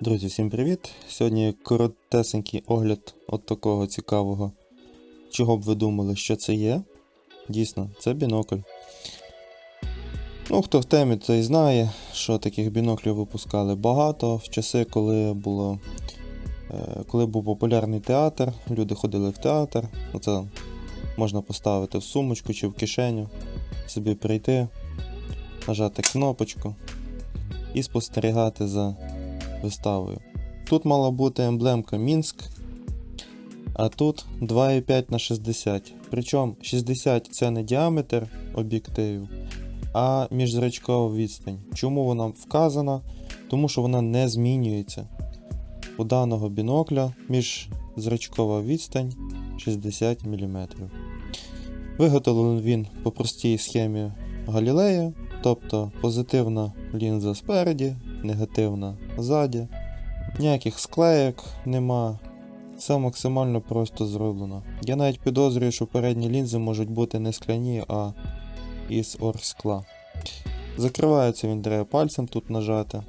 Друзі, всім привіт! Сьогодні коротесенький огляд от такого цікавого. Чого б ви думали, що це є? Дійсно, це бінокль. Ну, хто в темі, той знає, що таких біноклів випускали багато в часи, коли було. е, Коли був популярний театр, люди ходили в театр. Оце можна поставити в сумочку чи в кишеню, собі прийти, нажати кнопочку і спостерігати за виставою. Тут мала бути емблемка Мінськ, а тут 2,5 на 60. Причому 60 це не діаметр об'єктивів, а міжзрачкова відстань. Чому вона вказана? Тому що вона не змінюється. У даного бінокля міжзрачкова відстань 60 мм. Виготовлений він по простій схемі Галілея, тобто позитивна лінза спереді, негативна ззаді. Ніяких склеєк нема. Все максимально просто зроблено. Я навіть підозрюю, що передні лінзи можуть бути не скляні, а із оргскла. Закривається він треба пальцем тут нажати.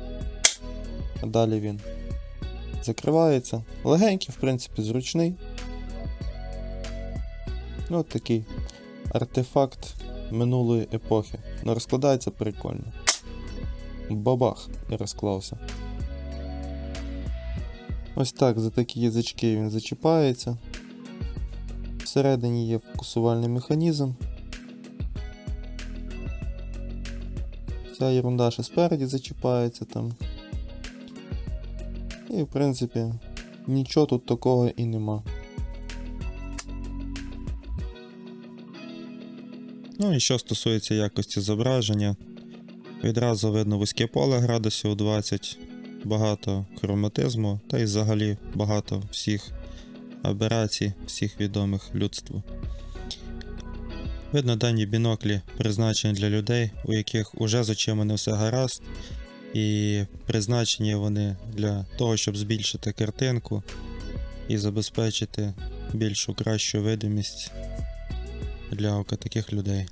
Далі він закривається. Легенький, в принципі, зручний. Ну, от такий артефакт минулої епохи. Ну, розкладається прикольно. Бабах і розклався. Ось так за такі язички він зачіпається. Всередині є фокусувальний механізм. Ця ерунда ще спереді зачіпається там. І в принципі нічого тут такого і нема. Ну і що стосується якості зображення, відразу видно вузьке поле градусів 20, багато хроматизму та й взагалі багато всіх аберацій, всіх відомих людству. Видно, дані біноклі призначені для людей, у яких уже з очима не все гаразд, і призначені вони для того, щоб збільшити картинку і забезпечити більшу кращу видимість для ока таких людей.